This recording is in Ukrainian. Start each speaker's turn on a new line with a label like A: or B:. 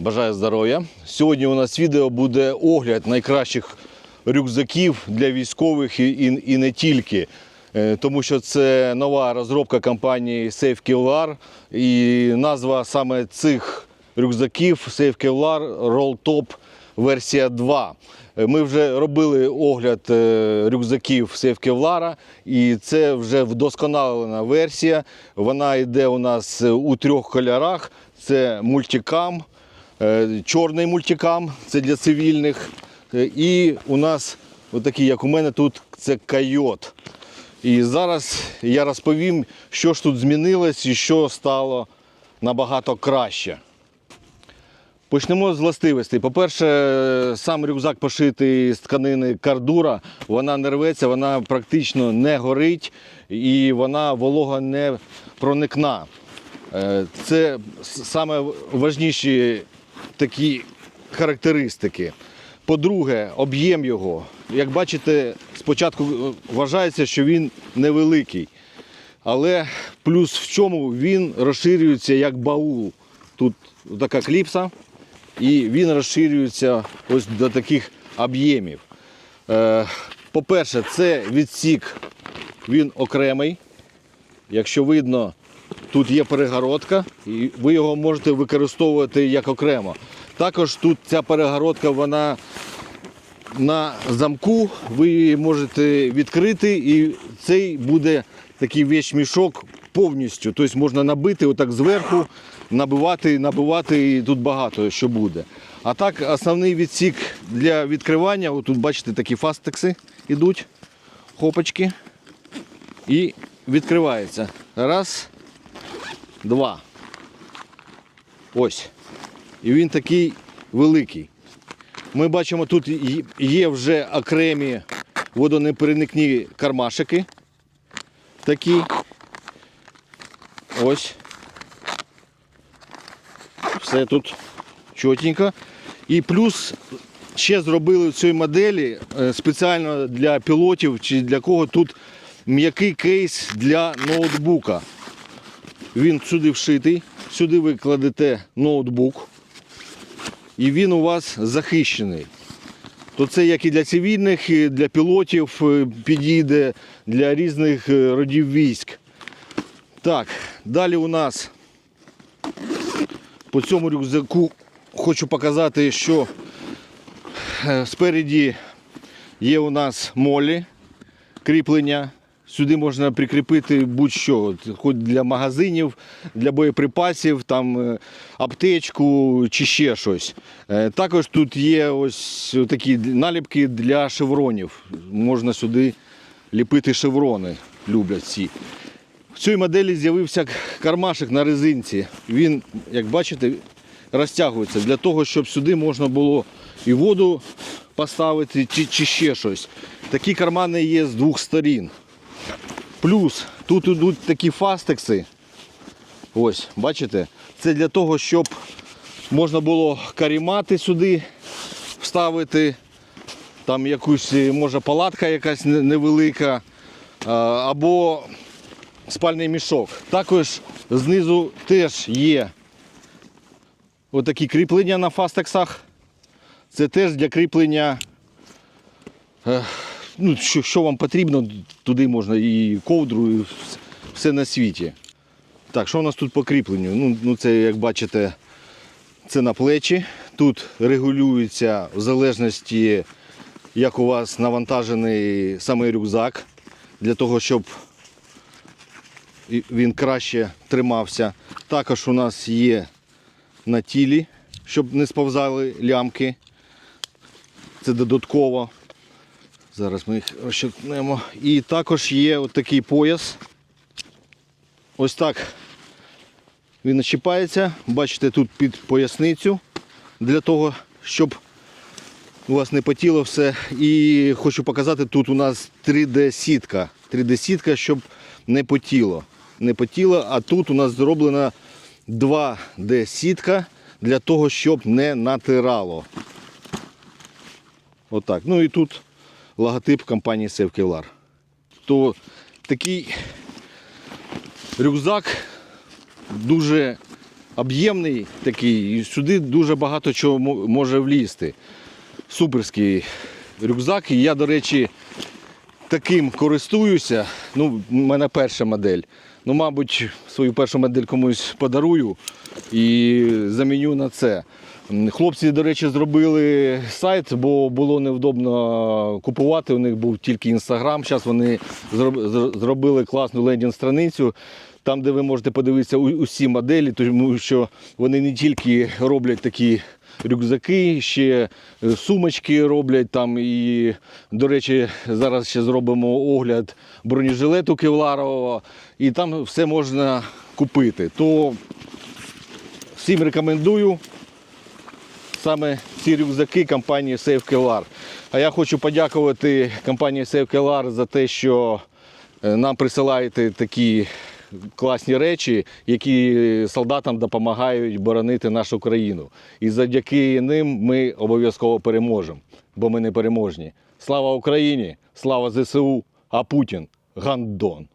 A: Бажаю здоров'я. Сьогодні у нас відео буде огляд найкращих рюкзаків для військових і, і, і не тільки. Е, Тому що це нова розробка компанії Safe Kevlar і назва саме цих рюкзаків Safe Kevlar Roll Top версія 2. Е, Ми вже робили огляд е, рюкзаків Safe Kevlar, і це вже вдосконалена версія. Вона йде у нас у трьох кольорах: це мультикам, чорний мультикам, це для цивільних. Е, І у нас, отакий, як у мене тут, це койот. І зараз я розповім, що ж тут змінилось і що стало набагато краще. Почнемо з властивостей. По-перше, сам рюкзак пошитий з тканини кардура, вона не рветься, вона практично не горить і вона волога не проникна. Е, Це саме важніші такі характеристики. По-друге, об'єм його. Як бачите, спочатку е, вважається, що він невеликий. Але плюс в чому він розширюється як баул. Тут така кліпса, і він розширюється ось до таких об'ємів. Е, По-перше, це відсік, він окремий. Якщо видно, тут є перегородка, і ви його можете використовувати як окремо. Також тут ця перегородка, вона на замку, ви її можете відкрити, і цей буде такий вещмішок повністю. Тобто можна набити отак зверху, набивати, набивати, і тут багато що буде. А так, основний відсік для відкривання, отут бачите, такі фастекси йдуть, хопочки. І відкривається. Раз, два. Ось. І він такий великий. Ми бачимо, тут є- вже окремі водонепереникні кармашики. Такі. Ось. Все тут чотенько. І плюс ще зробили в цій моделі е, спеціально для пілотів чи для кого тут м'який кейс для ноутбука. Він сюди вшитий, сюди ви кладете ноутбук і він у вас захищений. То це як і для цивільних, і для пілотів е, підійде, для різних е, родів військ. Так, далі у нас по цьому рюкзаку хочу показати, що е, спереді є у нас молі, кріплення. Сюди можна прикріпити будь-що, хоч для магазинів, для боєприпасів, там, е, аптечку чи ще щось. Е, Також тут є ось такі наліпки для шевронів. Можна сюди ліпити шеврони, люблять всі. В цій моделі з'явився кармашик на резинці. Він, як бачите, розтягується для того, щоб сюди можна було і воду поставити, чи, чи ще щось. Такі кармани є з двох сторін. Плюс тут йдуть такі фастекси. Ось, бачите? Це для того, щоб можна було карімати сюди вставити. Там якусь, е, може, палатка якась невелика. Або спальний мішок. Також знизу теж є отакі кріплення на фастексах. Це теж для кріплення. Ну, що, що вам потрібно, туди можна і ковдру, і все на світі. Так, що у нас тут по кріпленню? Ну, ну це, як бачите, це на плечі. Тут регулюється в залежності, як у вас навантажений саме рюкзак, для того, щоб він краще тримався. Також у нас є на тілі, щоб не сповзали лямки. Це додатково. Зараз ми їх розщепнемо. І також є от такий пояс. Ось так він начіпається. Бачите, тут під поясницю для того, щоб у вас не потіло все. І хочу показати, тут у нас 3D-сітка. 3D-сітка, щоб не потіло. Не потіло, а тут у нас зроблена 2D-сітка для того, щоб не натирало. Отак. Ну і тут логотип компанії Kevlar. То такий рюкзак дуже об'ємний такий, і сюди дуже багато чого може влізти. Суперський рюкзак. І я, до речі, таким користуюся. Ну, в мене перша модель. Ну, мабуть, свою першу модель комусь подарую і заміню на це. Хлопці, до речі, зробили сайт, бо було невдобно купувати. У них був тільки інстаграм. Зараз вони зробили класну лендінг-страницю. Там, де ви можете подивитися усі моделі, тому що вони не тільки роблять такі рюкзаки, ще е, сумочки роблять там. І, до речі, зараз ще зробимо огляд бронежилету кевларового, і там все можна купити. То всім рекомендую саме ці рюкзаки компанії Safe А я хочу подякувати компанії Safe за те, що е, нам присилаєте такі класні речі, які солдатам допомагають боронити нашу країну. І завдяки ним ми обов'язково переможемо, бо ми не переможні. Слава Україні! Слава ЗСУ! А Путін гандон!